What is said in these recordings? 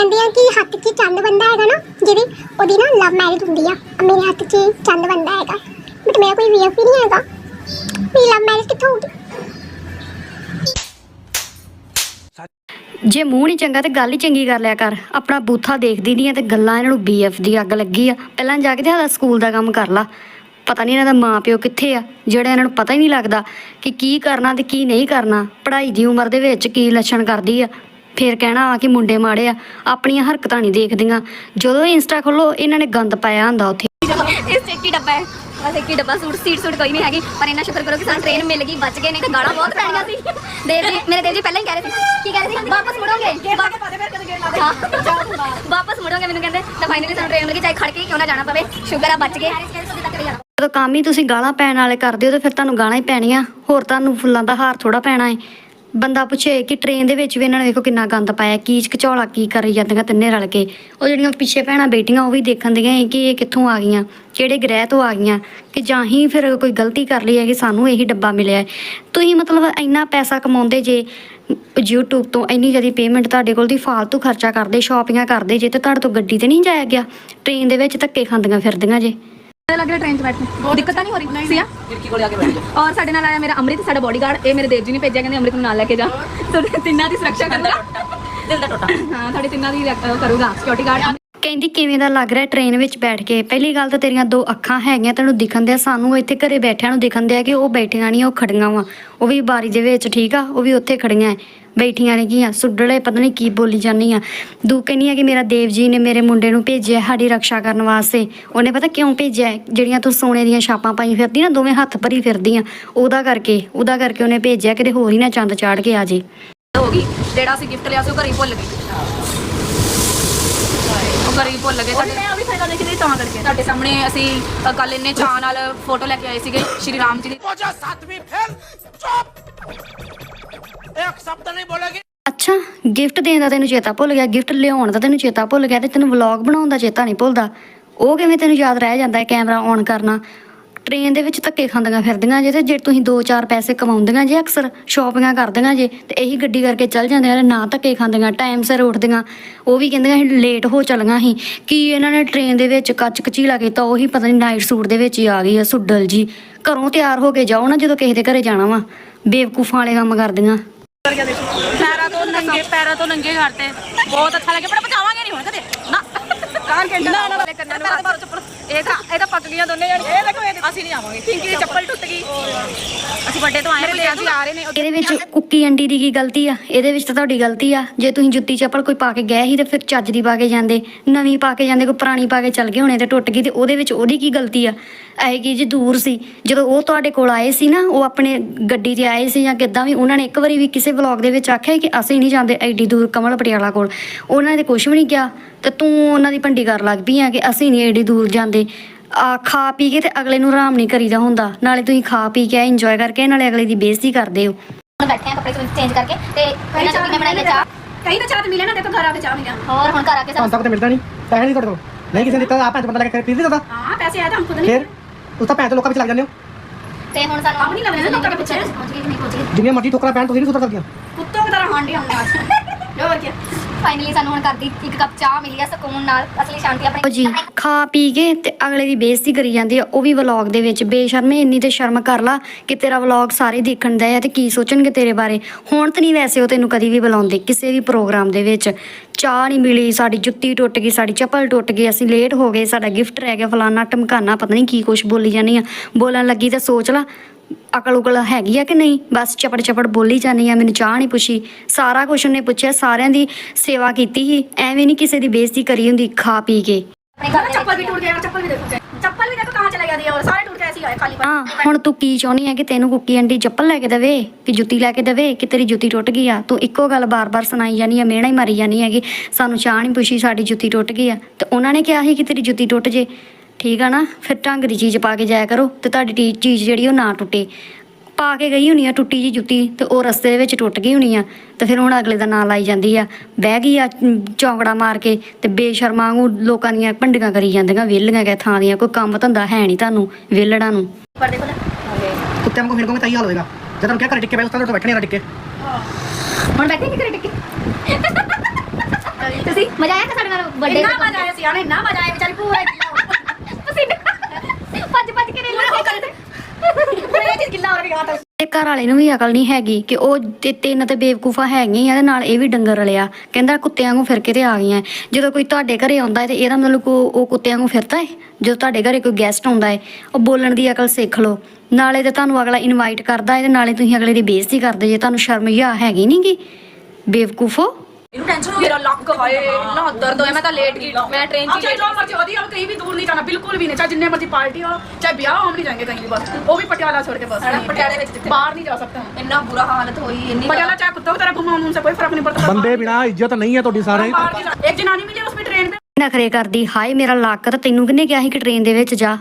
ਕਹਿੰਦੇ ਆ ਕਿ ਹੱਥ 'ਚ ਚੰਦ ਬੰਦਾ ਹੈਗਾ ਨਾ, ਜਿਹਦੀ ਉਹਦੀ ਨਾ ਲਵ ਮੈਰਿਜ ਹੁੰਦੀ ਆ ਮੇਰੇ ਹੱਥ 'ਚ ਚੰਦ ਬੰਦਾ ਹੈਗਾ। ਬਟ ਮੇਰਾ ਕੋਈ ਵੀਐਫ ਹੀ ਨਹੀਂ ਹੈਗਾ। ਮੇਰੀ ਲਵ ਮੈਰਿਜ ਕਿੱਥੋਂ ਹੋਊਗੀ? ਜੇ ਮੂੰਹ ਨਹੀਂ ਚੰਗਾ ਤੇ ਗੱਲ ਹੀ ਚੰਗੀ ਕਰ ਲਿਆ ਕਰ। ਆਪਣਾ ਬੂਥਾ ਦੇਖਦੀ ਨਹੀਂ ਆ ਤੇ ਗੱਲਾਂ ਇਹਨਾਂ ਨੂੰ ਬੀਐਫ ਦੀ ਅੱਗ ਲੱਗੀ ਆ। ਪਹਿਲਾਂ ਜਾ ਕੇ ਤੇ ਆਦਾ ਸਕੂਲ ਦਾ ਕੰਮ ਕਰ ਲਾ। ਪਤਾ ਨਹੀਂ ਇਹਨਾਂ ਦਾ ਮਾਂ ਪਿਓ ਕਿੱਥੇ ਆ, ਜਿਹੜਾ ਇਹਨਾਂ ਨੂੰ ਪਤਾ ਹੀ ਨਹੀਂ ਲੱਗਦਾ ਕਿ ਕੀ ਕਰਨਾ ਤੇ ਕੀ ਨਹੀਂ ਕਰਨਾ। ਪੜ੍ਹਾਈ ਦੀ ਉਮਰ ਦੇ ਵਿੱਚ ਕੀ ਲੱਛਣ ਕਰਦੀ ਆ। ਫੇਰ ਕਹਿਣਾ ਆ ਕਿ ਮੁੰਡੇ ਮਾੜੇ ਆ ਆਪਣੀਆਂ ਹਰਕਤਾਂ ਨਹੀਂ ਦੇਖਦੀਆਂ। ਜਦੋਂ ਇੰਸਟਾ ਖੋਲੋ ਇਹਨਾਂ ਨੇ ਗੰਦ ਪਾਇਆ ਹੁੰਦਾ ਉੱਥੇ। ਇਸ 'ਚ ਇੱਕ ਹੀ ਡੱਬਾ ਹੈ। ਬਸ ਇੱਕ ਹੀ ਡੱਬਾ ਸੂਟ ਸੀਟ ਸੂਟ ਕੋਈ ਨਹੀਂ ਹੈਗੀ ਪਰ ਇਹਨਾਂ ਸ਼ੁਕਰ ਕਰੋ ਕਿ ਸਾਨੂੰ ਟ੍ਰੇਨ ਮਿਲ ਗਈ ਬਚ ਗਏ ਨਹੀਂ ਤਾਂ ਗਾਲਾਂ ਬਹੁਤ ਪੈਣੀਆਂ ਸੀ। ਦੇਵ ਜੀ ਮੇਰੇ ਦੇਵ ਜੀ ਪਹਿਲਾਂ ਹੀ ਕਹਿ ਰਹੇ ਸੀ। ਕੀ ਕਹਿ ਰਹੇ ਸੀ? ਵਾਪਸ ਮੁੜੋਗੇ? ਹਾਂ। ਵਾਪਸ ਮੁੜੋਗੇ ਮੈਨੂੰ ਕਹਿੰਦੇ ਤਾਂ ਫਾਈਨਲੀ ਸਾਨੂੰ ਟ੍ਰੇਨ ਮਿਲ ਗਈ ਚਾਹੇ ਖੜ ਕੇ ਕਿਉਂ ਨਾ ਜਾਣਾ ਪਵੇ। ਸ਼ੁਕਰ ਆ ਬਚ ਗਏ। ਜਦੋਂ ਕੰਮ ਹੀ ਤੁਸੀਂ ਗਾਲਾਂ ਪੈਣ ਵਾਲੇ ਕਰਦੇ ਹੋ ਤੇ ਫਿਰ ਤੁਹਾਨੂੰ ਗਾਲਾਂ ਹੀ ਪੈਣੀਆਂ। ਹੋਰ ਤੁਹਾਨੂੰ ਫੁੱਲਾਂ ਦਾ ਹਾਰ ਥੋੜਾ ਪੈਣਾ ਹੈ ਬੰਦਾ ਪੁੱਛੇ ਕਿ ਟ੍ਰੇਨ ਦੇ ਵਿੱਚ ਵੀ ਇਹਨਾਂ ਨੇ ਵੇਖੋ ਕਿੰਨਾ ਗੰਦ ਪਾਇਆ ਕੀਚ ਕਚੌਲਾ ਕੀ ਕਰੀ ਜਾਂਦੀਆਂ ਤਿੰਨੇ ਰਲ ਕੇ। ਉਹ ਜਿਹੜੀਆਂ ਪਿੱਛੇ ਭੈਣਾਂ ਬੇਟੀਆਂ, ਉਹ ਵੀ ਦੇਖਣ ਦੀਆਂ ਕਿ ਇਹ ਕਿੱਥੋਂ ਆ ਗਈਆਂ, ਕਿਹੜੇ ਗ੍ਰਹਿ ਤੋਂ ਆ ਗਈਆਂ, ਕਿ ਜਾਂ ਹੀ ਫਿਰ ਕੋਈ ਗਲਤੀ ਕਰ ਲਈ ਹੈ ਕਿ ਸਾਨੂੰ ਇਹੀ ਡੱਬਾ ਮਿਲਿਆ ਹੈ। ਤੁਸੀਂ ਮਤਲਬ ਇੰਨਾ ਪੈਸਾ ਕਮਾਉਂਦੇ ਜੇ, YouTube ਤੋਂ ਇੰਨੀ ਜ਼ਿਆਦਾ ਪੇਮੈਂਟ ਤੁਹਾਡੇ ਕੋਲ ਦੀ ਫਾਲਤੂ ਖਰਚਾ ਕਰਦੇ ਸ਼ਾਪਿੰਗਾਂ ਕਰਦੇ ਜੇ, ਤੇ ਤੁਹਾਡੇ ਤੋਂ ਗੱਡੀ ਤੇ ਨਹੀਂ ਜਾਇਆ ਗਿਆ? ਟ੍ਰੇਨ ਦੇ ਵਿੱਚ ਧੱਕੇ ਖਾਂਦੀਆਂ ਫਿਰਦੀਆਂ ਜੇ। ਲੱਗ ਰਿਹਾ ਟ੍ਰੇਨ 'ਚ ਬੈਠਣ ਦਿੱਕਤ ਤਾਂ ਨਹੀਂ ਹੋ ਰਹੀ? ਸੀਆ? ਖਿੜਕੀ ਕੋਲੇ ਆ ਕੇ ਬੈਠ ਜਾ। ਔਰ ਸਾਡੇ ਨਾਲ ਆਇਆ ਮੇਰਾ ਅੰਮ੍ਰਿਤ ਸਾਡਾ ਬਾਡੀਗਾਰਡ ਇਹ ਮੇਰੇ ਦੇਵ ਜੀ ਨੇ ਭੇਜਿਆ ਕਹਿੰਦੇ ਅੰਮ੍ਰਿਤ ਨੂੰ ਨਾਲ ਲੈ ਕੇ ਜਾ। ਤੁਹਾਡੇ ਤਿੰਨਾਂ ਦੀ ਸੁਰੱਖਿਆ ਕਰੂਗਾ। ਦਿਲ ਦਾ ਟੋਟਾ। ਹਾਂ ਤੁਹਾਡੇ ਤਿੰਨਾਂ ਦੀ ਰੱਖ- ਕਰੂਗਾ। ਸਿਕਿਉਰਿਟੀ ਗਾਰਡ ਕਹਿੰਦੀ ਕਿਵੇਂ ਦਾ ਲੱਗ ਰਿਹਾ ਟ੍ਰੇਨ ਵਿੱਚ ਬੈਠ ਕੇ? ਪਹਿਲੀ ਗੱਲ ਤਾਂ ਤੇਰੀਆਂ ਦੋ ਅੱਖਾਂ ਹੈਗੀਆਂ ਤੈਨੂੰ ਦਿਖਣ ਦਿਆ ਸਾਨੂੰ ਇੱਥੇ ਘਰੇ ਬੈਠਿਆਂ ਨੂੰ ਦਿਖਣ ਦਿਆ ਕਿ ਉਹ ਬੈਠੀਆਂ ਨਹੀਂ ਉਹ ਖੜੀਆਂ ਵਾ। ਉਹ ਵੀ ਬਾਰੀ ਦੇ ਵਿੱਚ ਠੀਕ ਆ ਉਹ ਵੀ ਉੱਥੇ ਖੜੀਆਂ ਐ। ਬੈਠੀਆਂ ਨੇਗੀਆਂ ਸੁੱਡਲੇ ਪਤਾ ਨਹੀਂ ਕੀ ਬੋਲੀ ਜਾਂਦੀ ਆ ਦੂ ਕਹਿੰਦੀ ਆ ਕਿ ਮੇਰਾ ਦੇਵ ਜੀ ਨੇ ਮੇਰੇ ਮੁੰਡੇ ਨੂੰ ਭੇਜਿਆ ਸਾਡੀ ਰੱਖਿਆ ਕਰਨ ਵਾਸਤੇ। ਉਹਨੇ ਪਤਾ ਕਿਉਂ ਭੇਜਿਆ ਜਿਹੜੀਆਂ ਤੂੰ ਸੋਨੇ ਦੀਆਂ ਛਾਪਾਂ ਪਾਈ ਫਿਰਦੀ ਨਾ ਦੋਵੇਂ ਹੱਥ ਭਰੀ ਫਿਰਦੀਆਂ। ਉਹਦਾ ਕਰਕੇ ਉਹਦਾ ਕਰਕੇ ਉਹਨੇ ਭੇਜਿਆ ਕਿਤੇ ਹੋਰ ਹੀ ਨਾ ਚੰਦ ਚਾੜ ਕੇ ਆ ਜੇ। ਹੋ ਗਈ। ਜਿਹੜਾ ਅਸੀਂ ਗਿਫਟ ਲਿਆ ਸੀ ਉਹ ਘਰੇ ਭੁੱਲ ਗਈ ਉਹ ਭੁੱਲ ਗਏ ਸਾਡੇ। ਮੈਂ ਉਹਦੀ ਫਾਇਦਾ ਦੇਖੀ ਤਾਂ ਕਰਕੇ। ਤੁਹਾਡੇ ਸਾਹਮਣੇ ਅਸੀਂ ਕੱਲ ਇੰਨੇ ਚਾਹ ਨਾਲ ਫੋਟੋ ਲੈ ਕੇ ਆਏ ਸੀਗੇ ਸ਼੍ਰੀ ਰਾਮ ਜੀ ਦੀ। 7ਵੀਂ ਫੇਲ ਚੁੱਪ! ਇੱਕ ਸ਼ਬਦ ਨਹੀਂ ਬੋਲੇਗੀ। ਅੱਛਾ ਗਿਫਟ ਦੇਣ ਦਾ ਤੈਨੂੰ ਚੇਤਾ ਭੁੱਲ ਗਿਆ ਗਿਫਟ ਲਿਆਉਣ ਦਾ ਤੈਨੂੰ ਚੇਤਾ ਭੁੱਲ ਗਿਆ ਤੇ ਤੈਨੂੰ ਵਲੌਗ ਬਣਾਉਣ ਦਾ ਚੇਤਾ ਨਹੀਂ ਭੁੱਲਦਾ। ਉਹ ਕਿਵੇਂ ਤੈਨੂੰ ਯਾਦ ਰਹਿ ਜਾਂਦਾ ਹੈ ਕੈਮਰਾ ਔਨ ਕਰਨਾ? ਟ੍ਰੇਨ ਦੇ ਵਿੱਚ ਧੱਕੇ ਖਾਂਦੀਆਂ ਫਿਰਦੀਆਂ ਜੇ ਤੇ ਜੇ ਤੁਸੀਂ 2-4 ਪੈਸੇ ਕਮਾਉਂਦੀਆਂ ਜੇ ਅਕਸਰ ਸ਼ਾਪਿੰਗਾਂ ਕਰਦੀਆਂ ਜੇ ਤੇ ਇਹੀ ਗੱਡੀ ਕਰਕੇ ਚੱਲ ਜਾਂਦੇ ਨੇ, ਨਾ ਧੱਕੇ ਖਾਂਦੀਆਂ ਟਾਈਮ ਸਿਰ ਉੱਠਦੀਆਂ। ਉਹ ਵੀ ਕਹਿੰਦੀਆਂ ਸੀ ਲੇਟ ਹੋ ਚਲੀਆਂ ਸੀ। ਕੀ ਇਹਨਾਂ ਨੇ ਟ੍ਰੇਨ ਦੇ ਵਿੱਚ ਕੱਚ ਕਚੀਲਾ ਕੀਤਾ, ਉਹੀ ਪਤਾ ਨਹੀਂ ਨਾਈਟ ਸੂਟ ਦੇ ਵਿੱਚ ਹੀ ਆ ਗਈ ਆ ਸੁੱਡਲ ਜੀ। ਘਰੋਂ ਤਿਆਰ ਹੋ ਕੇ ਜਾਓ ਨਾ ਜਦੋਂ ਕਿਸੇ ਦੇ ਘਰੇ ਜਾਣਾ ਵਾ। ਬੇਵਕੂਫਾਂ ਵਾਲੇ ਕੰਮ ਕਰਦੀਆਂ। ਪੈਰਾਂ ਤੋਂ ਨੰਗੇ ਪੈਰਾਂ ਤੋਂ ਨੰਗੇ ਕਰਤੇ ਬਹੁਤ ਅੱਛਾ ਲੱਗਿਆ ਪਰ ਪਜਾਵਾਂਗੇ ਨਹੀਂ ਹੁਣ ਕਦੇ। ਨਾ। ਕਾਂ ਘੰਟਾ ਨਾ ਨਾ ਕੰਨਾਂ ਨੂੰ ਇਹ ਤਾਂ ਇਹ ਤਾਂ ਪੱਕ ਗਈਆਂ ਦੋਨੇ ਜਾਨੀ ਇਹ ਦੇਖੋ ਇਹ ਅਸੀਂ ਨਹੀਂ ਆਵਾਂਗੇ। ਪਿੰਕੀ ਦੀ ਚੱਪਲ ਟੁੱਟ ਗਈ। ਅਸੀਂ ਵੱਡੇ ਤੋਂ ਆਏ ਕੋਈ ਅਸੀਂ ਆ ਰਹੇ ਨੇ ਇਹਦੇ ਵਿੱਚ ਕੁੱਕੀ ਅੰਡੀ ਦੀ ਕੀ ਗਲਤੀ ਆ? ਇਹਦੇ ਵਿੱਚ ਤਾਂ ਤੁਹਾਡੀ ਗਲਤੀ ਆ। ਜੇ ਤੁਸੀਂ ਜੁੱਤੀ ਚੱਪਲ ਕੋਈ ਪਾ ਕੇ ਗਏ ਸੀ ਤੇ ਫਿਰ ਚੱਜ ਦੀ ਪਾ ਕੇ ਜਾਂਦੇ। ਨਵੀਂ ਪਾ ਕੇ ਜਾਂਦੇ ਕੋਈ ਪੁਰਾਣੀ ਪਾ ਕੇ ਚੱਲ ਗਏ ਹੋਣੇ ਤੇ ਟੁੱਟ ਗਈ ਤੇ ਉਹਦੇ ਵਿੱਚ ਉਹਦੀ ਕੀ ਗਲਤੀ ਆ? ਇਹ ਕੀ ਜੀ ਦੂਰ ਸੀ? ਜਦੋਂ ਉਹ ਤੁਹਾਡੇ ਕੋਲ ਆਏ ਸੀ ਨਾ ਉਹ ਆਪਣੇ ਗੱਡੀ 'ਤੇ ਆਏ ਸੀ ਜਾਂ ਕਿੱਦਾਂ ਵੀ ਉਹਨਾਂ ਨੇ ਇੱਕ ਵਾਰੀ ਵੀ ਕਿਸੇ ਵਲੌਗ ਦੇ ਵਿੱਚ ਆਖਿਆ ਕਿ ਅਸੀਂ ਨਹੀਂ ਜਾਂਦੇ ਐਡੀ ਦੂਰ ਕਮਲ ਪਟਿਆਲਾ ਕੋਲ। ਉਹਨਾਂ ਨੇ ਕੁਝ ਵੀ ਨਹੀਂ ਕਿਹਾ। ਤੇ ਤੂੰ ਉਹਨਾਂ ਦੀ ਭੰਡੀ ਕਰ ਲੱਗ ਪਈ ਆ ਕਿ ਅਸੀਂ ਨਹੀਂ ਐਡੀ ਦੂਰ ਜਾਂਦੇ। ਆ ਖਾ ਪੀ ਕੇ ਤੇ ਅਗਲੇ ਨੂੰ ਆਰਾਮ ਨਹੀਂ ਕਰੀਦਾ ਹੁੰਦਾ। ਨਾਲੇ ਤੁਸੀਂ ਖਾ ਪੀ ਕੇ ਇੰਜੋਏ ਕਰਕੇ ਨਾਲੇ ਅਗਲੇ ਦੀ ਬੇਇੱਜ਼ਤੀ ਕਰਦੇ ਹੋ। ਹੁਣ ਬੈਠੇ ਆ ਕੱਪੜੇ ਚੇਂਜ ਕਰਕੇ ਤੇ ਇਹਨਾਂ ਚੋਂ ਮੈਂ ਬਣਾਈ ਚਾਹ। ਕਈ ਤਾਂ ਚਾਹ ਤੇ ਮਿਲੇ ਨਾ ਦੇਖੋ ਘਰ ਆ ਕੇ ਚਾਹ ਮਿਲਿਆ। ਹੋਰ ਹੁਣ ਘਰ ਆ ਕੇ ਤੱਕ ਤੇ ਮਿਲਦਾ ਨਹੀਂ। ਪੈਸੇ ਨਹੀਂ ਤੁਹਾਡੇ ਕੋਲ। ਨਹੀਂ ਕਿਸੇ ਨੇ ਦਿੱਤਾ ਆਪ ਪੰਜ ਬੰਦਾ ਲੈ ਕੇ ਨਹੀਂ ਦਿੰਦਾ ਹਾਂ ਪੈਸੇ ਆਏ ਤਾਂ ਹਮ ਖੁਦ ਫਿਰ ਉਸ ਤਾਂ ਪੈਸੇ ਤਾਂ ਲੋਕਾਂ ਵਿੱਚ ਲੱਗ ਜਾਂਦੇ ਹੋ। ਤੇ ਹੁਣ ਸਾਨੂੰ ਆਪ ਨਹੀਂ ਲੱਗਦਾ ਨਾ ਲੋਕਾਂ ਦੇ ਪਿੱਛੇ। ਪਹੁੰਚ ਗਏ ਕਿ ਨਹੀਂ ਪਹੁੰਚ ਗਏ? ਜਿੰਨੀਆਂ ਮਰਜ਼ੀ ਠੋਕਰਾਂ ਪੈਣ ਤੁਸੀਂ ਨਹੀਂ ਸੁਧਰ ਸਕਦੀਆਂ ਕੁੱਤੋਂ ਦੀ ਤਰ੍ਹਾਂ ਹਾਂਡੀ ਆਉਂਦੇ ਆ ਜੋ ਹੋਰ ਕੀ। ਫਾਈਨਲੀ ਸਾਨੂੰ ਹੁਣ ਕਰਦੀ ਇੱਕ ਕੱਪ ਚਾਹ ਮਿਲੀ ਆ ਸਕੂਨ ਨਾਲ। ਅਸਲੀ ਸ਼ਾਂਤੀ ਆਪਣੀ। ਜੀ, ਖਾ ਪੀ ਕੇ ਤੇ ਅਗਲੇ ਦੀ ਬੇਇੱਜ਼ਤੀ ਕਰੀ ਜਾਂਦੀ ਆ, ਉਹ ਵੀ ਵਲੌਗ ਦੇ ਵਿੱਚ। ਬੇਸ਼ਰਮੇ ਇੰਨੀ ਤੇ ਸ਼ਰਮ ਕਰ ਲਾ ਕਿ ਤੇਰਾ ਵਲੌਗ ਸਾਰੇ ਦੇਖਣ ਦਾ ਆ ਤੇ ਕੀ ਸੋਚਣਗੇ ਤੇਰੇ ਬਾਰੇ। ਹੁਣ ਤਾਂ ਨਹੀਂ ਵੈਸੇ ਉਹ ਤੈਨੂੰ ਕਦੀ ਵੀ ਬੁਲਾਉਂਦੇ, ਕਿਸੇ ਵੀ ਪ੍ਰੋਗਰਾਮ ਦੇ ਵਿੱਚ। ਚਾਹ ਨਹੀਂ ਮਿਲੀ, ਸਾਡੀ ਜੁੱਤੀ ਟੁੱਟ ਗਈ, ਸਾਡੀ ਚੱਪਲ ਟੁੱਟ ਗਈ, ਅਸੀਂ ਲੇਟ ਹੋ ਗਏ, ਸਾਡਾ ਗਿਫਟ ਰਹਿ ਗਿਆ, ਫਲਾਨਾ ਟਮਕਾਨਾ ਪਤਾ ਨਹੀਂ ਕੀ ਕੁਛ ਬੋਲੀ ਜਾਂਦੀ ਆ। ਬੋਲਣ ਲੱਗੀ ਤਾਂ ਸੋਚ ਲਾ ਅਕਲ ਉਕਲ ਹੈਗੀ ਆ ਕਿ ਨਹੀਂ? ਬਸ ਚਪੜ ਚਪੜ ਬੋਲੀ ਜਾਂਦੀ ਆ, ਮੈਨੂੰ ਚਾਹ ਨਹੀਂ ਪੁੱਛੀ। ਸਾਰਾ ਕੁਛ ਉਹਨੇ ਪੁੱਛਿਆ, ਸਾਰਿਆਂ ਦੀ ਸੇਵਾ ਕੀਤੀ ਸੀ। ਐਵੇਂ ਨਹੀਂ ਕਿਸੇ ਦੀ ਬੇਇੱਜ਼ਤੀ ਕਰੀ ਹੁੰਦੀ, ਖਾ ਪੀ ਕੇ। ਚੱਪਲ ਵੀ ਟੁੱਟ ਗਿਆ, ਚੱਪਲ ਵੀ ਦੇਖੋ, ਚੱਪਲ ਵੀ ਦੇਖੋ ਕਹਾਂ ਚਲਾ ਗਿਆ ਦੀ ਔਰ ਸਾਰੇ ਟੁੱਟ ਗਏ ਸੀ ਆਏ ਖਾਲੀ ਹਾਂ ਹੁਣ ਤੂੰ ਕੀ ਚਾਹੁੰਦੀ ਹੈ ਕਿ ਤੈਨੂੰ ਕੁੱਕੀ ਆਂਟੀ ਚੱਪਲ ਲੈ ਕੇ ਦੇਵੇ ਕਿ ਜੁੱਤੀ ਲੈ ਕੇ ਦੇਵੇ ਕਿ ਤੇਰੀ ਜੁੱਤੀ ਟੁੱਟ ਗਈ ਆ? ਤੂੰ ਇੱਕੋ ਗੱਲ ਬਾਰ-ਬਾਰ ਸੁਣਾਈ ਜਾਨੀ ਆ ਮਿਹਣਾ ਹੀ ਮਾਰੀ ਜਾਨੀ ਹੈਗੀ। ਸਾਨੂੰ ਚਾਹ ਨਹੀਂ ਪੁੱਛੀ ਸਾਡੀ ਜੁੱਤੀ ਟੁੱਟ ਗਈ ਆ। ਤੇ ਉਹਨਾਂ ਨੇ ਕਿਹਾ ਸੀ ਕਿ ਤੇਰੀ ਜੁੱਤੀ ਟੁੱਟ ਜੇ। ਠੀਕ ਆ ਨਾ? ਫਿਰ ਢੰਗ ਦੀ ਚੀਜ਼ ਪਾ ਕੇ ਜਾਇਆ ਕਰੋ ਤੇ ਤੁਹਾਡੀ ਚੀਜ਼ ਜਿਹੜੀ ਉਹ ਨਾ ਟੁੱਟੇ। ਪਾ ਕੇ ਗਈ ਹੋਣੀ ਆ ਟੁੱਟੀ ਜੀ ਜੁੱਤੀ ਤੇ ਉਹ ਰਸਤੇ ਦੇ ਵਿੱਚ ਟੁੱਟ ਗਈ ਹੋਣੀ ਆ ਤੇ ਫਿਰ ਹੁਣ ਅਗਲੇ ਦਾ ਨਾਂ ਲਾਈ ਜਾਂਦੀ ਆ। ਬਹਿ ਗਈ ਆ ਚੌਂਕੜਾ ਮਾਰ ਕੇ ਤੇ ਬੇਸ਼ਰਮਾਂ ਵਾਂਗੂ ਲੋਕਾਂ ਦੀਆਂ ਭੰਡੀਆਂ ਕਰੀ ਜਾਂਦੀਆਂ ਵਿਹਲੀਆਂ ਗਏ ਥਾਂ ਦੀਆਂ ਕੋਈ ਕੰਮ ਧੰਦਾ ਹੈ ਨਹੀਂ ਤੁਹਾਨੂੰ ਵਿਹਲੜਾਂ ਨੂੰ। ਪਰ ਦੇਖੋ ਨਾ ਕੁੱਤੇ ਵਾਂਗੂ ਖੇਡੋਗੇ ਤਾਂ ਹੀ ਹਾਲ ਹੋਏਗਾ। ਜਦ ਤੁਹਾਨੂੰ ਕਿਹਾ ਘਰੇ ਟਿੱਕੇ ਪਏ ਉਸ ਤਰ੍ਹਾਂ ਤੋਂ ਬੈਠਣੇ ਨਾ ਟਿੱਕੇ। ਹੁਣ ਬੈਠੇ ਕਿ ਕਰੇ ਟਿੱਕੇ? ਤੁਸੀਂ ਮਜ਼ਾ ਵੱਡੇ ਇੰਨਾ ਮਜ਼ਾ ਆਇਆ ਸੀ ਇੰਨਾ ਮਜ਼ਾ ਆਇਆ ਵਿਚਾਰੀ ਪੂਰਾ ਪਸੀਨਾ ਭੱਜ ਭੱਜ ਕੇ ਰੇਲ ਹੋ ਕਰਦੇ ਤੇ ਘਰ ਵਾਲੇ ਨੂੰ ਵੀ ਅਕਲ ਨਹੀਂ ਹੈਗੀ ਕਿ ਉਹ ਤੇ ਤਿੰਨ ਤੇ ਬੇਵਕੂਫਾ ਹੈਗੀਆਂ ਤੇ ਨਾਲ ਇਹ ਵੀ ਡੰਗਰ ਰਲਿਆ। ਕਹਿੰਦਾ ਕੁੱਤਿਆਂ ਨੂੰ ਫਿਰ ਕੇ ਤੇ ਆ ਗਈਆਂ। ਜਦੋਂ ਕੋਈ ਤੁਹਾਡੇ ਘਰੇ ਆਉਂਦਾ ਤੇ ਇਹਦਾ ਮਤਲਬ ਉਹ ਉਹ ਕੁੱਤਿਆਂ ਨੂੰ ਫਿਰਦਾ ਹੈ ਜਦੋਂ ਤੁਹਾਡੇ ਘਰੇ ਕੋਈ ਗੈਸਟ ਆਉਂਦਾ ਹੈ ਉਹ ਬੋਲਣ ਦੀ ਅਕਲ ਸਿੱਖ ਲਓ। ਨਾਲੇ ਤੇ ਤੁਹਾਨੂੰ ਅਗਲਾ ਇਨਵਾਈਟ ਕਰਦਾ ਹੈ ਤੇ ਨਾਲੇ ਤੁਸੀਂ ਅਗਲੇ ਦੀ ਬੇਇੱਜ਼ਤੀ ਕਰਦੇ ਜੇ। ਤੁਹਾਨੂੰ ਸ਼ਰਮ ਹਿਆ ਹੈਗੀ ਨਹੀਂਗੀ ਬੇਵਕੂਫੋ? ਇਹਨੂੰ ਟੈਨਸ਼ਨ ਹੋ ਮੇਰਾ ਲੱਕ ਹਾਏ ਇੰਨਾ ਦਰਦ ਹੋਇਆ ਮੈਂ ਤਾਂ ਲੇਟ ਗਈ। ਮੈਂ ਟ੍ਰੇਨ 'ਚ ਹੀ ਲੇਟ ਗਈ। ਮਰਜ਼ੀ ਉਹਦੀ ਹਲ ਕਈ बिल्कुल भी नहीं चाहे जितने मर्जी पार्टी हो चाहे ब्याह हो हम नहीं जाएंगे कहीं भी बस वो भी पटियाला छोड़ के बस पटियाले में बाहर नहीं जा सकते हम ਇੰਨਾ ਬੁਰਾ ਹਾਲਤ ਹੋਈ ਇੰਨੀ पटियाला चाहे कुत्तों की तरह घुमाऊं उनसे कोई फर्क नहीं पड़ता ਬੰਦੇ ਬਿਨਾ ਇੱਜ਼ਤ ਨਹੀਂ ਹੈ ਤੁਹਾਡੀ ਸਾਰੇ बाहर नहीं जा- एक जनानी मिली उसमें ट्रेन पे ਨਖਰੇ ਕਰਦੀ ਹਾਏ ਮੇਰਾ ਲੱਕ ਤਾਂ ਤੈਨੂੰ ਕਿਹਨੇ ਕਿਹਾ ਸੀ ਕਿ ਟ੍ਰੇਨ ਦੇ ਵਿੱਚ ਜਾ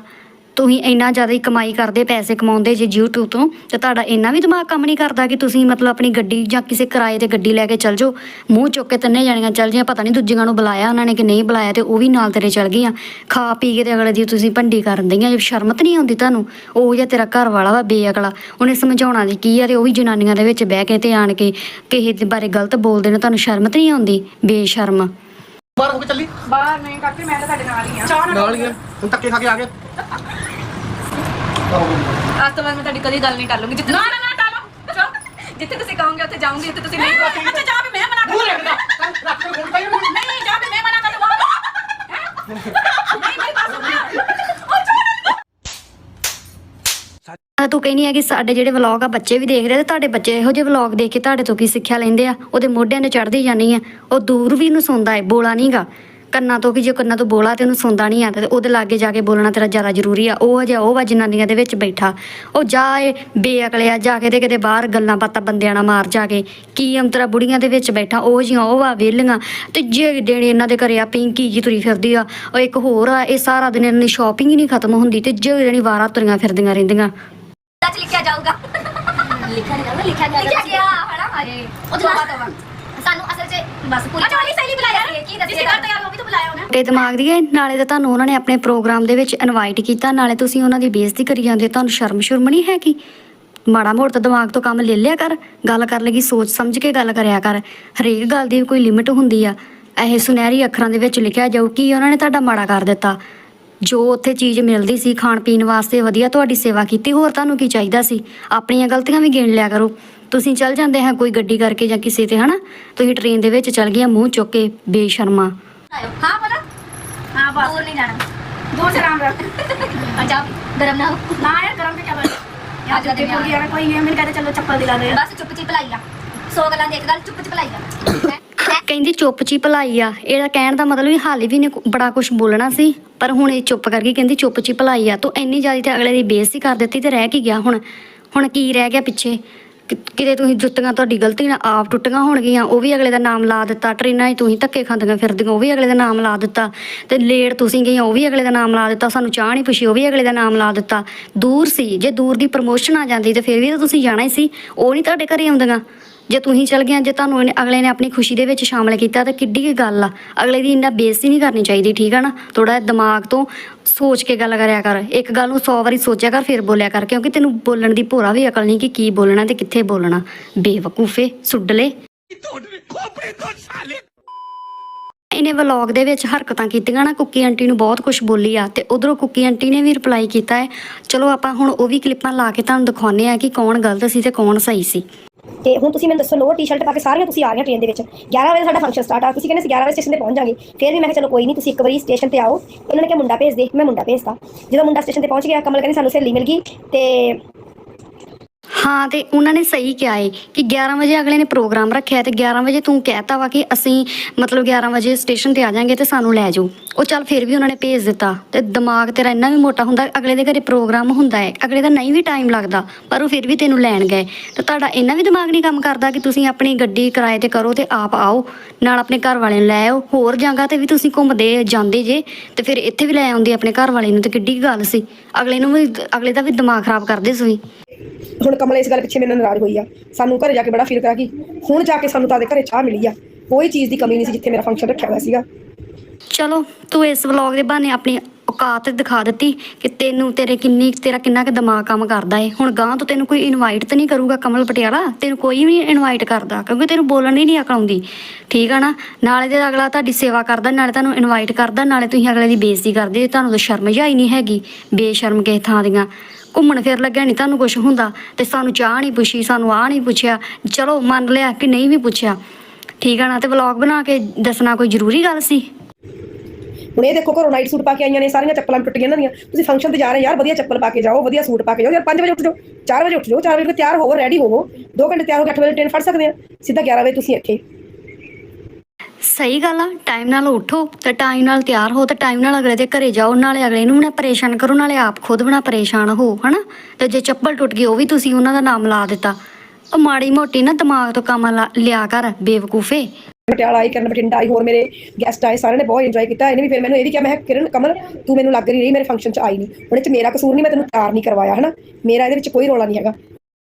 ਤੁਸੀਂ ਇੰਨਾ ਜ਼ਿਆਦਾ ਹੀ ਕਮਾਈ ਕਰਦੇ ਪੈਸੇ ਕਮਾਉਂਦੇ ਜੇ YouTube ਤੋਂ ਤੇ ਤੁਹਾਡਾ ਇੰਨਾ ਵੀ ਦਿਮਾਗ ਕੰਮ ਨਹੀਂ ਕਰਦਾ ਕਿ ਤੁਸੀਂ ਮਤਲਬ ਆਪਣੀ ਗੱਡੀ ਜਾਂ ਕਿਸੇ ਕਿਰਾਏ ਤੇ ਗੱਡੀ ਲੈ ਕੇ ਚੱਲ ਜਾਓ ਮੂੰਹ ਚੁੱਕ ਕੇ ਤਿੰਨੇ ਜਾਣੀਆਂ ਚੱਲ ਜਿਆਂ ਪਤਾ ਨਹੀਂ ਦੂਜੀਆਂ ਨੂੰ ਬੁਲਾਇਆ ਉਹਨਾਂ ਨੇ ਕਿ ਨਹੀਂ ਬੁਲਾਇਆ ਤੇ ਉਹ ਵੀ ਨਾਲ ਤੇਰੇ ਚੱਲ ਗਈਆਂ। ਖਾ ਪੀ ਕੇ ਤੇ ਅਗਲੇ ਦੀ ਤੁਸੀਂ ਭੰਡੀ ਕਰਨ ਦਈਆਂ ਜੇ ਸ਼ਰਮ ਤਾਂ ਨਹੀਂ ਆਉਂਦੀ ਤੁਹਾਨੂੰ ਉਹ ਜਾਂ ਤੇਰਾ ਘਰ ਵਾਲਾ ਵਾ ਬੇਅਕਲਾ ਉਹਨੇ ਸਮਝਾਉਣਾ ਦੀ ਕੀ ਆ ਤੇ ਉਹ ਵੀ ਜਨਾਨੀਆਂ ਦੇ ਵਿੱਚ ਬਹਿ ਕੇ ਤੇ ਆਣ ਕੇ ਕਿਸੇ ਦੇ ਬਾਰੇ ਗਲਤ ਬੋਲਦੇ ਨੇ ਤੁਹਾਨੂੰ ਸ਼ਰਮ ਤਾਂ ਨਹੀਂ ਆਉਂਦੀ ਬੇਸ਼ਰਮ। ਬਾਹਰ ਹੋ ਕੇ ਚੱਲੀ। ਬਾਹਰ ਨਹੀਂ ਕਾਕੇ ਮੈਂ ਤਾਂ ਤੁਹਾਡੇ ਨਾਲ ਹੀ ਆ। ਚਾਹ ਨਾਲ ਹੀ ਆ। ਹੁਣ ਧੱਕੇ ਖਾ ਕੇ ਆ ਗਏ। ਅੱਜ ਤੋਂ ਬਾਅਦ ਮੈਂ ਤੁਹਾਡੀ ਕਦੀ ਗੱਲ ਨਹੀਂ ਕਰ ਲੂੰਗੀ ਜਿੱਥੇ ਨਾ ਨਾ ਨਾ ਟਾਲੋ ਜਿੱਥੇ ਤੁਸੀਂ ਕਹੋਗੇ ਉੱਥੇ ਜਾਊਂਗੀ ਜਿੱਥੇ ਤੁਸੀਂ ਨਹੀਂ ਕਹੋਗੇ। ਅੱਛਾ ਜਾ ਵੀ ਮੈਂ ਮਨਾ ਕਰ ਨਹੀਂ ਜਾ ਵੀ ਮੈਂ ਮਨਾ ਕਰ ਦੂੰਗਾ ਨਹੀਂ ਮੇਰੀ ਬਾਤ ਸੁਣ ਆ ਤੂੰ ਕਹਿੰਦੀ ਹੈ ਕਿ ਸਾਡੇ ਜਿਹੜੇ ਵਲੌਗ ਆ ਬੱਚੇ ਵੀ ਦੇਖਦੇ ਆ ਤੇ ਤੁਹਾਡੇ ਬੱਚੇ ਇਹੋ ਜਿਹੇ ਵਲੌਗ ਦੇਖ ਕੇ ਤੁਹਾਡੇ ਤੋਂ ਕੀ ਸਿੱਖਿਆ ਲੈਂਦੇ ਆ? ਉਹਦੇ ਮੋਢਿਆਂ ਤੇ ਚੜਦੀ ਜਾਨੀ ਆ। ਉਹ ਦੂਰ ਵੀ ਨੂੰ ਸੁਣਦਾ ਹੈ ਬੋਲਾ ਨਹੀਂਗਾ ਕੰਨਾਂ ਤੋਂ ਕਿ ਜੇ ਕੰਨਾਂ ਤੋਂ ਬੋਲਾ ਤੇ ਉਹਨੂੰ ਸੁਣਦਾ ਨਹੀਂ ਆ ਤੇ ਉਹਦੇ ਲਾਗੇ ਜਾ ਕੇ ਬੋਲਣਾ ਤੇਰਾ ਜ਼ਿਆਦਾ ਜ਼ਰੂਰੀ ਆ। ਉਹ ਜਿਹਾ ਉਹ ਵਾ ਜਨਾਨੀਆਂ ਦੇ ਵਿੱਚ ਬੈਠਾ। ਉਹ ਜਾ ਏ ਬੇਅਕਲਿਆ ਜਾ ਕੇ ਤੇ ਕਿਤੇ ਬਾਹਰ ਗੱਲਾਂ ਬਾਤਾਂ ਬੰਦਿਆਂ ਨਾਲ ਮਾਰ ਜਾ ਕੇ ਕੀ ਅੰਤਰਾ ਬੁੜੀਆਂ ਦੇ ਵਿੱਚ ਬੈਠਾ। ਉਹ ਜੀਆਂ ਉਹ ਵਾ ਵੇਲੀਆਂ ਤੇ ਜੇ ਦਿਨ ਇਹਨਾਂ ਦੇ ਘਰੇ ਆ ਪਿੰਕੀ ਜੀ ਤੁਰੀ ਫਿਰਦੀ ਆ ਉਹ ਇੱਕ ਹੋਰ ਆ ਇਹ ਸਾਰਾ ਦਿਨ ਇਹਨਾਂ ਦੀ ਸ਼ਾਪਿੰਗ ਹੀ ਨਹੀਂ ਖਤਮ ਹੁੰਦੀ ਤੇ ਜੇ ਜਿਹੜੀ ਵਾਰਾਂ ਤੁਰੀਆਂ ਫਿਰਦੀਆਂ ਰਹਿੰਦੀਆਂ। ਲਿਖਿਆ ਜਾਊਗਾ। ਲਿਖਿਆ ਜਾਊਗਾ ਲਿਖਿਆ ਹਣਾ ਹਾਏ ਉਹ ਅਸਲ 'ਚ ਬਸ ਪੂਰੀ ਅੱਛਾ ਵਾਲੀ ਸਹੀ ਬੁਲਾਇਆ ਕੀ ਦੱਸਿਆ? ਕਰ ਤਾਂ ਯਾਰ ਉਹ ਵੀ ਤਾਂ ਬੁਲਾਇਆ ਉਹਨੇ ਤੇ ਦਿਮਾਗ ਦੀ ਹੈ ਨਾਲੇ ਤਾਂ ਤੁਹਾਨੂੰ ਉਹਨਾਂ ਨੇ ਆਪਣੇ ਪ੍ਰੋਗਰਾਮ ਦੇ ਵਿੱਚ ਇਨਵਾਈਟ ਕੀਤਾ ਨਾਲੇ ਤੁਸੀਂ ਉਹਨਾਂ ਦੀ ਬੇਇੱਜ਼ਤੀ ਕਰੀ ਜਾਂਦੇ ਹੋ। ਤੁਹਾਨੂੰ ਸ਼ਰਮ ਸ਼ੁਰਮ ਨਹੀਂ ਹੈਗੀ? ਮਾੜਾ ਮੋੜ ਤਾਂ ਦਿਮਾਗ ਤੋਂ ਕੰਮ ਲੈ ਲਿਆ ਕਰ ਗੱਲ ਕਰ ਲਗੀ ਸੋਚ ਸਮਝ ਕੇ ਗੱਲ ਕਰਿਆ ਕਰ। ਹਰੇਕ ਗੱਲ ਦੀ ਕੋਈ ਲਿਮਿਟ ਹੁੰਦੀ ਆ। ਇਹ ਸੁਨਹਿਰੀ ਅੱਖਰਾਂ ਦੇ ਵਿੱਚ ਲਿਖਿਆ ਜਾਊ ਕਿ ਉਹਨਾਂ ਨੇ ਤੁਹਾਡਾ ਮਾੜਾ ਕਰ ਦਿੱਤਾ? ਜੋ ਉੱਥੇ ਚੀਜ਼ ਮਿਲਦੀ ਸੀ ਖਾਣ ਪੀਣ ਵਾਸਤੇ ਵਧੀਆ ਤੁਹਾਡੀ ਸੇਵਾ ਕੀਤੀ ਹੋਰ ਤੁਹਾਨੂੰ ਕੀ ਚਾਹੀਦਾ ਸੀ? ਆਪਣੀਆਂ ਗਲਤੀਆਂ ਵੀ ਗਿਣ ਲਿਆ ਕਰੋ। ਤੁਸੀਂ ਚੱਲ ਜਾਂਦੇ ਹਾਂ ਕੋਈ ਗੱਡੀ ਕਰਕੇ ਜਾਂ ਕਿਸੇ ਤੇ ਹਨਾ? ਤੁਸੀਂ ਟ੍ਰੇਨ ਦੇ ਵਿੱਚ ਚੱਲ ਗਏ ਮੂੰਹ ਚੁੱਕ ਕੇ ਬੇਸ਼ਰਮਾ। ਹਾਂ ਬੋਲਾ ਨਹੀਂ ਜਾਣਾ। ਦੂਰ ਸੇ ਆਰਾਮ ਰੱਖ ਅੱਛਾ ਗਰਮ ਨਾ ਹੋ। ਨਾ ਯਾਰ ਗਰਮ ਤੇ ਚੱਲ। ਅੱਜ ਤੇ ਕੋਈ ਯਾਰ ਕੋਈ ਨਹੀਂ ਕਹਿੰਦਾ ਚਲੋ ਚੱਪਲ ਦਿਲਾ ਦੇ। ਬਸ ਚੁੱਪ ਚਿਪ ਲਾਈ ਆ। ਸੋ ਗੱਲਾਂ ਗੱਲ ਚੁੱਪ ਕਹਿੰਦੀ ਚੁੱਪ ਚੀ ਭਲਾਈ ਆ। ਇਹਦਾ ਕਹਿਣ ਦਾ ਮਤਲਬ ਵੀ ਹਾਲੇ ਵੀ ਨੇ ਬੜਾ ਕੁਝ ਬੋਲਣਾ ਸੀ ਪਰ ਹੁਣ ਇਹ ਚੁੱਪ ਕਰ ਗਈ ਕਹਿੰਦੀ ਚੁੱਪ ਚੀ ਭਲਾਈ ਆ। ਤੋ ਇੰਨੀ ਜ਼ਿਆਦਾ ਤੇ ਅਗਲੇ ਦੀ ਬੇਇੱਜ਼ਤੀ ਕਰ ਦਿੱਤੀ ਤੇ ਰਹਿ ਕੀ ਹੁਣ? ਹੁਣ ਕੀ ਰਹਿ ਗਿਆ ਪਿੱਛੇ? ਕਿ- ਕਿਤੇ ਤੁਸੀਂ ਜੁੱਤੀਆਂ ਤੁਹਾਡੀ ਗਲਤੀ ਨਾਲ ਆਪ ਟੁੱਟੀਆਂ ਹੋਣਗੀਆਂ, ਉਹ ਵੀ ਅਗਲੇ ਦਾ ਨਾਮ ਲਾ ਦਿੱਤਾ। ਟ੍ਰੇਨਾਂ 'ਚ ਤੁਸੀਂ ਧੱਕੇ ਖਾਂਦੀਆਂ ਫਿਰਦੀਆਂ, ਉਹ ਵੀ ਅਗਲੇ ਦਾ ਨਾਮ ਲਾ ਦਿੱਤਾ। ਤੇ ਲੇਟ ਤੁਸੀਂ ਗਈਆਂ, ਉਹ ਵੀ ਅਗਲੇ ਦਾ ਨਾਮ ਲਾ ਦਿੱਤਾ। ਸਾਨੂੰ ਚਾਹ ਨਹੀਂ ਪੁੱਛੀ, ਉਹ ਵੀ ਅਗਲੇ ਦਾ ਨਾਮ ਲਾ ਦਿੱਤਾ। ਦੂਰ ਸੀ, ਜੇ ਦੂਰ ਦੀ ਪ੍ਰਮੋਸ਼ਨ ਆ ਜਾਂਦੀ, ਤੇ ਫਿਰ ਵੀ ਤਾਂ ਤੁਸੀਂ ਜਾਣਾ ਹੀ ਸੀ। ਉਹ ਨਹੀਂ ਤੁਹਾਡੇ ਘਰੇ ਆਉਂਦੀਆਂ। ਜੇ ਤੁਸੀਂ ਚਲ ਗਏ ਜੇ ਤੁਹਾਨੂੰ ਇਹਨੇ- ਅਗਲੇ ਨੇ ਆਪਣੀ ਖੁਸ਼ੀ ਦੇ ਵਿੱਚ ਸ਼ਾਮਲ ਕੀਤਾ, ਤਾਂ ਕਿੱਡੀ ਕੀ ਗੱਲ ਆ। ਅਗਲੇ ਦੀ ਇੰਨਾ ਬੇਇੱਜ਼ਤੀ ਨਹੀਂ ਕਰਨੀ ਚਾਹੀਦੀ, ਠੀਕ ਆ ਨਾ? ਥੋੜਾ ਦਿਮਾਗ ਤੋਂ ਸੋਚ ਕੇ ਗੱਲ ਕਰਿਆ ਕਰ। ਇੱਕ ਗੱਲ ਨੂੰ 100 ਵਾਰੀ ਸੋਚਿਆ ਕਰ, ਫਿਰ ਬੋਲਿਆ ਕਰ। ਕਿਉਂਕਿ ਤੈਨੂੰ ਬੋਲਣ ਦੀ ਭੋਰਾ ਵੀ ਅਕਲ ਨਹੀਂ ਕਿ ਕੀ ਬੋਲਣਾ ਤੇ ਕਿੱਥੇ ਬੋਲਣਾ। ਬੇਵਕੂਫੇ, ਸੁੱਡਲੇ। ਇਹਨੇ ਵਲੌਗ ਦੇ ਵਿੱਚ ਹਰਕਤਾਂ ਕੀਤੀਆਂ ਨਾ, ਕੁੱਕੀ ਆਂਟੀ ਨੂੰ ਬਹੁਤ ਕੁਝ ਬੋਲੀ ਆ ਤੇ ਉਧਰੋਂ ਕੁੱਕੀ ਆਂਟੀ ਨੇ ਵੀ ਰਿਪਲਾਈ ਕੀਤਾ ਹੈ। ਚਲੋ ਆਪਾਂ ਹੁਣ ਉਹ ਵੀ ਕਲਿੱਪਾਂ ਲਾ ਕੇ ਤੁਹਾਨੂੰ ਦਿਖਾਉਂਦੇ ਆ ਕਿ ਕੌਣ ਗਲਤ ਸੀ ਤੇ ਕੌਣ ਸਹੀ ਸੀ। ਤੇ ਹੁਣ ਤੁਸੀਂ ਮੈਨੂੰ ਦੱਸੋ ਲੋਅਰ ਟੀ-ਸ਼ਰਟ ਪਾ ਕੇ ਸਾਰੀਆਂ ਤੁਸੀਂ ਆ ਗਏ ਟ੍ਰੇਨ ਦੇ ਵਿੱਚ। 11 ਵਜੇ ਸਾਡਾ ਫੰਕਸ਼ਨ ਸਟਾਰਟ ਆ। ਤੁਸੀਂ ਕਹਿੰਦੇ ਸੀ 11 ਵਜੇ ਸਟੇਸ਼ਨ ਤੇ ਪਹੁੰਚ ਜਾਾਂਗੇ। ਫਿਰ ਵੀ ਮੈਂ ਕਿਹਾ ਚਲੋ ਕੋਈ ਨਹੀਂ, ਤੁਸੀਂ ਇੱਕ ਵਾਰੀ ਸਟੇਸ਼ਨ ਤੇ ਆਓ। ਉਹਨਾਂ ਨੇ ਕਿਹਾ, ਮੁੰਡਾ ਭੇਜ ਦੇ, ਮੈਂ ਮੁੰਡਾ ਭੇਜਤਾ। ਜਦੋਂ ਮੁੰਡਾ ਸਟੇਸ਼ਨ ਤੇ ਪਹੁੰਚ ਗਿਆ, ਕਮਲ ਕਹਿੰਦੀ, ਸਾਨੂੰ ਸਹੇਲੀ ਮਿਲ ਗਈ। ਤੇ ਹਾਂ, ਤੇ ਉਹਨਾਂ ਨੇ ਸਹੀ ਕਿਹਾ ਏ ਕਿ 11 ਵਜੇ ਅਗਲੇ ਨੇ ਪ੍ਰੋਗਰਾਮ ਰੱਖਿਆ ਤੇ 11 ਵਜੇ ਤੂੰ ਕਹਿਤਾ ਵਾ ਕਿ ਅਸੀਂ ਮਤਲਬ 11 ਵਜੇ ਸਟੇਸ਼ਨ ਤੇ ਆ ਜਾਾਂਗੇ ਤੇ ਸਾਨੂੰ ਲੈ ਜਾਓ। ਉਹ ਚੱਲ ਫਿਰ ਵੀ ਉਹਨਾਂ ਨੇ ਭੇਜ ਦਿੱਤਾ ਤੇ ਦਿਮਾਗ ਤੇਰਾ ਇੰਨਾ ਵੀ ਮੋਟਾ ਹੁੰਦਾ, ਅਗਲੇ ਦੇ ਘਰੇ ਪ੍ਰੋਗਰਾਮ ਹੁੰਦਾ ਹੈ ਅਗਲੇ ਦਾ ਨਹੀਂ ਵੀ ਟਾਈਮ ਲੱਗਦਾ, ਪਰ ਉਹ ਫਿਰ ਵੀ ਤੈਨੂੰ ਲੈਣ ਗਏ। ਤੇ ਤੁਹਾਡਾ ਇੰਨਾ ਵੀ ਦਿਮਾਗ ਨਹੀਂ ਕੰਮ ਕਰਦਾ ਕਿ ਤੁਸੀਂ ਆਪਣੀ ਗੱਡੀ ਕਿਰਾਏ ਤੇ ਕਰੋ ਤੇ ਆਪ ਆਓ, ਨਾਲ ਆਪਣੇ ਘਰ ਵਾਲੇ ਨੂੰ ਲੈ ਆਓ, ਹੋਰ ਜਗ੍ਹਾ ਤੇ ਵੀ ਤੁਸੀਂ ਘੁੰਮਦੇ ਜਾਂਦੇ ਜੇ, ਤੇ ਫਿਰ ਇੱਥੇ ਵੀ ਲੈ ਆਉਂਦੇ ਆਪਣੇ ਘਰ ਵਾਲੇ ਨੂੰ, ਤੇ ਕਿੱਡੀ ਗੱਲ ਸੀ। ਅਗਲੇ ਨੂੰ ਵੀ, ਅਗਲੇ ਦਾ ਵੀ ਦਿਮਾਗ ਖਰਾਬ ਕਰਦੇ ਸੀ। ਹੁਣ ਕਮਲ ਇਸ ਗੱਲ ਪਿੱਛੇ ਮੇਰੇ ਨਾਲ ਨਾਰਾਜ਼ ਹੋਈ ਆ। ਸਾਨੂੰ ਘਰੇ ਜਾ ਕੇ ਬੜਾ ਫੀਲ ਕਰਾ ਕਿ ਹੁਣ ਜਾ ਕੇ ਸਾਨੂੰ ਤਾਂ ਦੇ ਘਰੇ ਚਾਹ ਮਿਲੀ ਆ। ਕੋਈ ਚੀਜ਼ ਦੀ ਕਮੀ ਨਹੀਂ ਸੀ ਜਿੱਥੇ ਮੇਰਾ ਫੰਕਸ਼ਨ ਰੱਖਿਆ ਹੋਇਆ ਸੀਗਾ। ਚਲੋ, ਤੂੰ ਇਸ ਵਲੌਗ ਦੇ ਬਹਾਨੇ ਆਪਣੀ ਔਕਾਤ ਦਿਖਾ ਦਿੱਤੀ ਕਿ ਤੈਨੂੰ ਤੇਰੇ ਕਿੰਨੀ, ਤੇਰਾ ਕਿੰਨਾ ਕੁ ਦਿਮਾਗ ਕੰਮ ਕਰਦਾ ਏ। ਹੁਣ ਗਾਂ ਤੋਂ ਤੈਨੂੰ ਕੋਈ ਇਨਵਾਈਟ ਤਾਂ ਨਹੀਂ ਕਰੂਗਾ ਕਮਲ ਪਟਿਆਲਾ? ਤੈਨੂੰ ਕੋਈ ਵੀ ਇਨਵਾਈਟ ਕਰਦਾ, ਕਿਉਂਕਿ ਤੈਨੂੰ ਬੋਲਣ ਹੀ ਨਹੀਂ ਆਉਂਦੀ। ਠੀਕ ਆ ਨਾ? ਨਾਲੇ ਤੇ ਅਗਲਾ ਤੁਹਾਡੀ ਸੇਵਾ ਕਰਦਾ, ਨਾਲੇ ਤੁਹਾਨੂੰ ਇਨਵਾਈਟ ਕਰਦਾ, ਨਾਲੇ ਤੁਸੀਂ ਅਗਲੇ ਦੀ ਬੇਇੱਜ਼ਤੀ ਕਰਦੇ ਤੁਹਾਨੂੰ ਤਾਂ ਸ਼ਰਮ ਜਾਈ ਨਹੀਂ ਹੈਗੀ। ਬੇਸ਼ਰਮ ਕਿਸੇ ਥਾਂ ਦੀਆਂ। ਘੁੰਮਣ ਫਿਰ ਲੱਗਿਆ ਨਹੀਂ ਤੁਹਾਨੂੰ ਕੁਝ ਹੁੰਦਾ ਤੇ ਸਾਨੂੰ ਚਾਹ ਨਹੀਂ ਪੁੱਛੀ, ਸਾਨੂੰ ਆਹ ਨਹੀਂ ਪੁੱਛਿਆ। ਚਲੋ ਮੰਨ ਲਿਆ ਕਿ ਨਹੀਂ ਵੀ ਪੁੱਛਿਆ। ਠੀਕ ਆ ਨਾ? ਤੇ ਵਲੌਗ ਬਣਾ ਕੇ ਦੱਸਣਾ ਕੋਈ ਜ਼ਰੂਰੀ ਗੱਲ ਸੀ? ਹੁਣ ਇਹ ਦੇਖੋ ਘਰੋਂ ਨਾਈਟ ਸੂਟ ਪਾ ਕੇ ਆਈਆਂ ਨੇ, ਸਾਰੀਆਂ ਚੱਪਲਾਂ ਟੁੱਟ ਗਈਆਂ ਇਹਨਾਂ ਦੀਆਂ। ਤੁਸੀਂ ਫੰਕਸ਼ਨ ਤੇ ਜਾ ਰਹੇ ਯਾਰ ਵਧੀਆ ਚੱਪਲ ਪਾ ਕੇ ਜਾਓ, ਵਧੀਆ ਸੂਟ ਪਾ ਕੇ ਜਾਓ। ਯਾਰ 5 ਵਜੇ ਉੱਠ ਜਾਓ 4 ਵਜੇ ਉੱਠ ਜਾਓ 4 ਵਜੇ ਉੱਠ ਤਿਆਰ ਹੋਵੋ ਰੈਡੀ ਹੋਵੋ। 2 ਘੰਟੇ ਤਿਆਰ ਹੋ ਕੇ 8 ਵਜੇ ਟ੍ਰੇਨ ਫੜ ਸਕਦੇ ਆ। ਸਿੱਧਾ 11 ਵਜੇ ਤੁਸੀਂ ਇੱਥੇ। ਸਹੀ ਗੱਲ ਆ ਟਾਈਮ ਨਾਲ ਉੱਠੋ ਤੇ ਟਾਈਮ ਨਾਲ ਤਿਆਰ ਹੋ ਤੇ ਟਾਈਮ ਨਾਲ ਅਗਲੇ ਦੇ ਘਰੇ ਜਾਓ ਨਾਲੇ ਅਗਲੇ ਨੂੰ ਨਾ ਪਰੇਸ਼ਾਨ ਕਰੋ ਨਾਲੇ ਆਪ ਖੁਦ ਬਣਾ ਪਰੇਸ਼ਾਨ ਹੋ ਹਨਾ? ਤੇ ਜੇ ਚੱਪਲ ਟੁੱਟ ਗਈ ਉਹ ਵੀ ਤੁਸੀਂ ਉਹਨਾਂ ਦਾ ਨਾਮ ਲਾ ਦਿੱਤਾ। ਉਹ ਮਾੜੀ ਮੋਟੀ ਨਾ ਦਿਮਾਗ ਤੋਂ ਕੰਮ ਲਾ- ਲਿਆ ਕਰ ਬੇਵਕੂਫੇ। ਪਟਿਆਲਾ ਆਈ ਕਰਨ ਬਠਿੰਡਾ ਆਈ ਹੋਰ ਮੇਰੇ ਗੈਸਟ ਆਏ ਸਾਰਿਆਂ ਨੇ ਬਹੁਤ ਇੰਜੋਏ ਕੀਤਾ। ਇਹਨੇ ਵੀ ਫਿਰ ਮੈਨੂੰ ਇਹ ਵੀ ਕਿਹਾ ਮੈਂ ਕਿਹਾ, ਕਿਰਨ ਕਮਲ ਤੂੰ ਮੈਨੂੰ ਲੱਗ ਰਹੀ ਰਹੀ ਮੇਰੇ ਫੰਕਸ਼ਨ 'ਚ ਆਈ ਨਹੀਂ। ਹੁਣ ਇਹ 'ਚ ਮੇਰਾ ਕਸੂਰ ਨਹੀਂ ਮੈਂ ਤੈਨੂੰ ਤਿਆਰ ਨਹੀਂ ਕਰਵਾਇਆ ਹਨਾ? ਮੇਰਾ ਇਹਦੇ ਵਿੱਚ ਕੋਈ ਰੋਲਾ ਨਹੀਂ ਹੈਗਾ।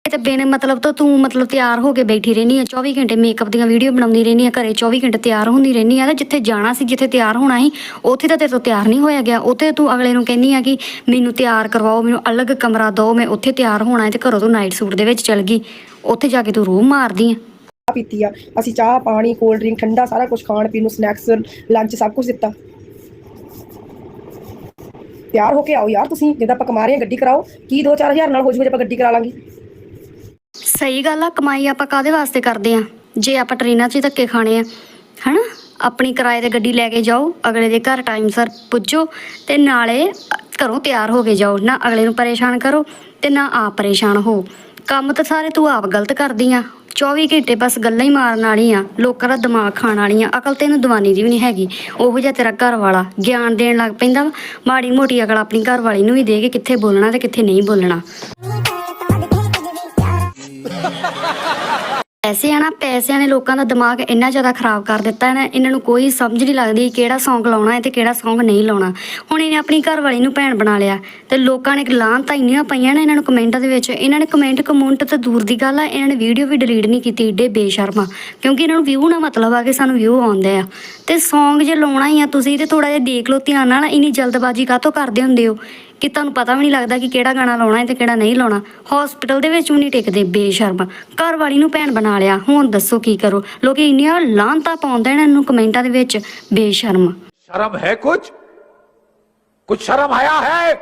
ਤੇ ਬਿਨ ਮਤਲਬ ਤੋਂ ਤੂੰ ਮਤਲਬ ਤਿਆਰ ਹੋ ਕੇ ਬੈਠੀ ਰਹਿਨੀ ਆ। 24 ਘੰਟੇ ਮੇਕਅਪ ਦੀਆਂ ਵੀਡੀਓ ਬਣਾਉਂਦੀ ਰਹਿਨੀ ਆ, ਘਰੇ 24 ਘੰਟੇ ਤਿਆਰ ਹੁੰਦੀ ਰਹਿਨੀ ਆ ਤੇ ਜਿੱਥੇ ਜਾਣਾ ਸੀ, ਜਿੱਥੇ ਤਿਆਰ ਹੋਣਾ ਸੀ, ਉੱਥੇ ਤਾਂ ਤੇਰੇ ਤੋਂ ਤਿਆਰ ਨਹੀਂ ਹੋਇਆ ਗਿਆ। ਉੱਥੇ ਤੂੰ ਅਗਲੇ ਨੂੰ ਕਹਿੰਨੀ ਆ ਕਿ ਮੈਨੂੰ ਤਿਆਰ ਕਰਵਾਓ, ਮੈਨੂੰ ਅਲੱਗ ਕਮਰਾ ਦਿਓ, ਮੈਂ ਉੱਥੇ ਤਿਆਰ ਹੋਣਾ ਹੈ ਤੇ ਘਰੋਂ ਤੂੰ ਨਾਈਟ ਸੂਟ ਦੇ ਵਿੱਚ ਚਲ ਗਈ। ਉੱਥੇ ਜਾ ਕੇ ਤੂੰ ਰੂਹ ਮਾਰਦੀ ਆ। ਚਾਹ ਪੀਤੀ ਆ। ਅਸੀਂ ਚਾਹ, ਪਾਣੀ ਕੋਲਡ ਡਰਿੰਕ ਠੰਡਾ ਸਾਰਾ ਕੁਝ ਖਾਣ ਪੀਣ ਨੂੰ ਸਨੈਕਸ ਲੰਚ ਸਭ ਕੁਝ ਦਿੱਤਾ। ਤਿਆਰ ਹੋ ਕੇ ਆਓ ਯਾਰ ਤੁਸੀਂ, ਜਿੱਦਾਂ ਆਪਾਂ ਕਮਾ ਰਹੇ ਹਾਂ ਗੱਡੀ ਕਰਾਓ, ਕੀ 2-4000 ਨਾਲ ਹੋ ਜੂਵੇ ਜੇ ਆਪਾਂ ਗੱਡੀ ਕਰਾ ਲਾਂਗੇ। ਸਹੀ ਗੱਲ ਆ, ਕਮਾਈ ਆਪਾਂ ਕਾਦੇ ਵਾਸਤੇ ਕਰਦੇ ਆ? ਜੇ ਆਪਾਂ ਟ੍ਰੇਨਾਂ 'ਚ ਹੀ ਧੱਕੇ ਖਾਣੇ ਆ, ਹਨਾ? ਆਪਣੀ ਕਿਰਾਏ ਤੇ ਗੱਡੀ ਲੈ ਕੇ ਜਾਓ, ਅਗਲੇ ਦੇ ਘਰ ਟਾਈਮ ਸਰ ਪੁੱਜੋ ਤੇ ਨਾਲੇ ਘਰੋਂ ਤਿਆਰ ਹੋ ਕੇ ਜਾਓ, ਨਾ ਅਗਲੇ ਨੂੰ ਪਰੇਸ਼ਾਨ ਕਰੋ ਤੇ ਨਾ ਆਪ ਪਰੇਸ਼ਾਨ ਹੋ। ਕੰਮ ਤਾਂ ਸਾਰੇ ਤੂੰ ਆਪ ਗਲਤ ਕਰਦੀ ਆ। 24 ਘੰਟੇ ਬਸ ਗੱਲਾਂ ਹੀ ਮਾਰਨ ਵਾਲੀ ਆ ਲੋਕਾਂ ਦਾ ਦਿਮਾਗ ਖਾਣ ਵਾਲੀ ਆ ਅਕਲ ਤੈਨੂੰ ਦਵਾਨੀ ਦੀ ਵੀ ਨਹੀਂ ਹੈਗੀ। ਉਹੋ ਜਿਹਾ ਤੇਰਾ ਘਰ ਵਾਲਾ ਗਿਆਨ ਦੇਣ ਲੱਗ ਪੈਂਦਾ ਵਾ। ਮਾੜੀ ਮੋਟੀ ਅਕਲ ਆਪਣੀ ਘਰ ਵਾਲੀ ਨੂੰ ਵੀ ਦੇ ਕੇ ਕਿੱਥੇ ਬੋਲਣਾ ਤੇ ਕਿੱਥੇ ਨਹੀਂ ਬੋਲਣਾ। ਪੈਸੇ ਆ ਨਾ, ਪੈਸਿਆਂ ਨੇ ਲੋਕਾਂ ਦਾ ਦਿਮਾਗ ਇੰਨਾ ਜ਼ਿਆਦਾ ਖਰਾਬ ਕਰ ਦਿੱਤਾ ਹੈ ਨਾ, ਇਹਨਾਂ ਨੂੰ ਕੋਈ ਸਮਝ ਨਹੀਂ ਲੱਗਦੀ ਕਿਹੜਾ ਸੌਂਗ ਲਾਉਣਾ ਹੈ ਤੇ ਕਿਹੜਾ ਸੌਂਗ ਨਹੀਂ ਲਾਉਣਾ। ਹੁਣ ਇਹਨੇ ਆਪਣੀ ਘਰ ਵਾਲੀ ਨੂੰ ਭੈਣ ਬਣਾ ਲਿਆ ਤੇ ਲੋਕਾਂ ਨੇ ਲਾਹਨ ਤਾਂ ਇੰਨੀਆਂ ਪਈਆਂ ਨੇ ਇਹਨਾਂ ਨੂੰ ਕਮੈਂਟਾਂ ਦੇ ਵਿੱਚ, ਇਹਨਾਂ ਨੇ ਕਮੈਂਟ ਕਮੂੰਟ ਤਾਂ ਦੂਰ ਦੀ ਗੱਲ ਆ, ਇਹਨਾਂ ਨੇ ਵੀਡੀਓ ਵੀ ਡਿਲੀਟ ਨਹੀਂ ਕੀਤੀ, ਏਡੇ ਬੇਸ਼ਰਮਾ ਕਿਉਂਕਿ ਇਹਨਾਂ ਨੂੰ ਵਿਊ ਨਾ ਮਤਲਬ ਆ ਕਿ ਸਾਨੂੰ ਵਿਊ ਆਉਂਦੇ ਆ। ਤੇ ਸੌਂਗ ਜੇ ਲਾਉਣਾ ਹੀ ਆ ਤੁਸੀਂ ਤੇ ਥੋੜਾ ਜਿਹਾ ਦੇਖ ਲਓ ਧਿਆਨ ਨਾਲ, ਇੰਨੀ ਜਲਦਬਾਜ਼ੀ ਕਾਹਤੋਂ ਕਰਦੇ ਹੁੰਦੇ ਹੋ? ਕਿ ਤੁਹਾਨੂੰ ਪਤਾ ਵੀ ਨਹੀਂ ਲੱਗਦਾ ਕਿ ਕਿਹੜਾ ਗਾਣਾ ਲਾਉਣਾ ਹੈ ਤੇ ਕਿਹੜਾ ਨਹੀਂ ਲਾਉਣਾ। ਹਸਪੀਟਲ ਦੇ ਵਿੱਚ ਵੀ ਨਹੀਂ ਟਿਕਦੇ ਬੇਸ਼ਰਮ। ਘਰ ਵਾਲੀ ਨੂੰ ਭੈਣ ਬਣਾ ਲਿਆ। ਹੁਣ ਦੱਸੋ ਕੀ ਕਰੋ? ਲੋਕੀ ਇੰਨੀਆਂ ਲਾਂਤਾਂ ਪਾਉਂਦੇ ਨੇ ਇਹਨੂੰ ਕਮੈਂਟਾਂ ਦੇ ਵਿੱਚ ਬੇਸ਼ਰਮ। ਸ਼ਰਮ ਹੈ ਕੁਝ ਕੁਝ ਸ਼ਰਮ ਆਇਆ ਹੈ?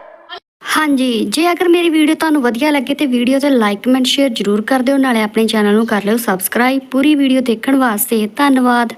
ਹਾਂਜੀ ਜੇ ਅਗਰ ਮੇਰੀ ਵੀਡੀਓ ਤੁਹਾਨੂੰ ਵਧੀਆ ਲੱਗੇ ਤੇ ਵੀਡੀਓ ਤੇ ਲਾਈਕ ਕਮੈਂਟ ਸ਼ੇਅਰ ਜਰੂਰ ਕਰ ਦਿਓ। ਨਾਲੇ ਆਪਣੇ ਚੈਨਲ ਨੂੰ ਕਰ ਲਿਓ ਸਬਸਕ੍ਰਾਈਬ ਪੂਰੀ ਵੀਡੀਓ ਦੇਖਣ ਵਾਸਤੇ ਧੰਨਵਾਦ।